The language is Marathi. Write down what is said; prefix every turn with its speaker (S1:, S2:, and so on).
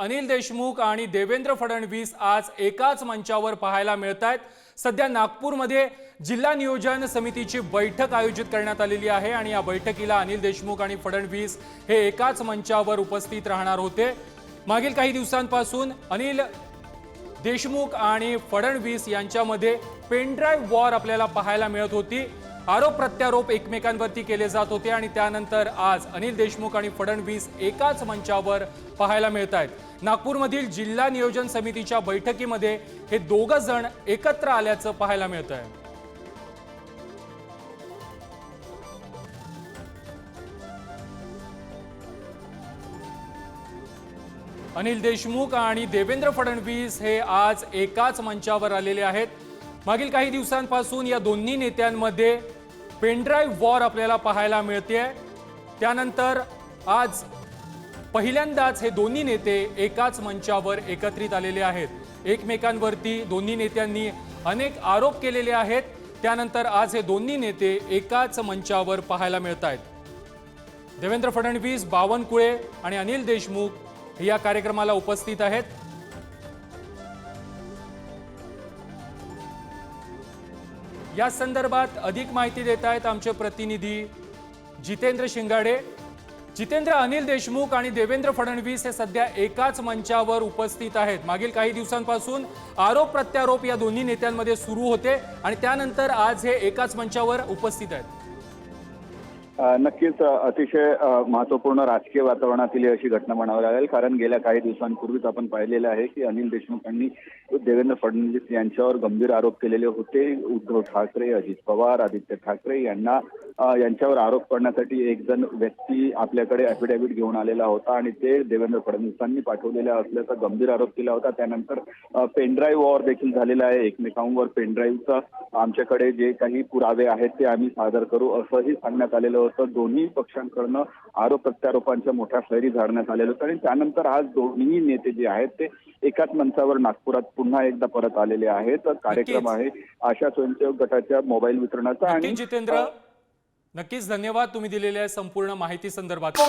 S1: अनिल देशमुख आणि देवेंद्र फडणवीस आज एकाच मंचावर पाहायला मिळत आहेत सध्या नागपूरमध्ये जिल्हा नियोजन समितीची बैठक आयोजित करण्यात आलेली आहे आणि या बैठकीला अनिल देशमुख आणि फडणवीस हे एकाच मंचावर उपस्थित राहणार होते. मागील काही दिवसांपासून अनिल देशमुख आणि फडणवीस यांच्यामध्ये पेनड्राईव्ह वॉर आपल्याला पाहायला मिळत होती. आरोप प्रत्यारोप एकमेकांवरती केले जात होते आणि त्यानंतर आज अनिल देशमुख आणि फडणवीस एकाच मंचावर पाहायला मिळत आहेत नागपूरमधील जिल्हा नियोजन समितीच्या बैठकीमध्ये हे दोघं जण एकत्र आल्याचं पाहायला मिळत आहे अनिल देशमुख आणि देवेंद्र फडणवीस हे आज एकाच मंचावर आलेले आहेत. मागील काही दिवसांपासून या दोन्ही नेत्यांमध्ये पेनड्राईव्ह वॉर आपल्याला पाहायला मिळते त्यानंतर आज पहिल्यांदाच हे दोन्ही नेते एकाच मंचावर एकत्रित आलेले आहेत. एकमेकांवरती दोन्ही नेत्यांनी अनेक आरोप केलेले आहेत. त्यानंतर आज हे दोन्ही नेते एकाच मंचावर पाहायला मिळत आहेत देवेंद्र फडणवीस बावनकुळे आणि अनिल देशमुख या कार्यक्रमाला उपस्थित आहेत. या संदर्भात अधिक माहिती देत आहेत आमचे प्रतिनिधी जितेंद्र शिंगाडे. जितेंद्र अनिल देशमुख आणि देवेंद्र फडणवीस हे सध्या एकाच मंचावर उपस्थित आहेत. मागील काही दिवसांपासून आरोप प्रत्यारोप या दोन्ही नेत्यांमध्ये सुरू होते आणि त्यानंतर आज हे एकाच मंचावर उपस्थित आहेत.
S2: नक्कीच अतिशय महत्त्वपूर्ण राजकीय वातावरणातील अशी घटना म्हणावी लागेल. कारण गेल्या काही दिवसांपूर्वीच आपण पाहिलेलं आहे की अनिल देशमुख यांनी देवेंद्र फडणवीस यांच्यावर गंभीर आरोप केलेले होते. उद्धव ठाकरे अजित पवार आदित्य ठाकरे यांना यांच्यावर आरोप करण्यासाठी एक जण व्यक्ती आपल्याकडे अफिडेव्हिट घेऊन आलेला होता आणि ते देवेंद्र फडणवीसांनी पाठवलेला असल्याचा गंभीर आरोप केला होता. त्यानंतर पेनड्राईव्ह वॉर देखील झालेला आहे. एकमेकांवर पेनड्राईव्हचा आमच्याकडे जे काही पुरावे आहेत ते आम्ही सादर करू असंही सांगण्यात आलेलं होतं. दोन्ही पक्षांकडनं आरोप प्रत्यारोपांच्या मोठ्या फैरी झाडण्यात आलेलं होतं आणि त्यानंतर आज दोन्ही नेते जे आहेत ते एकाच मंचावर नागपुरात पुन्हा एकदा परत आलेले आहेत. कार्यक्रम आहे आशा स्वयंसेवक गटाच्या मोबाईल वितरणाचा आणि
S1: जितेंद्र. नक्कीच धन्यवाद तुम्ही दिलेल्या संपूर्ण माहिती संदर्भात.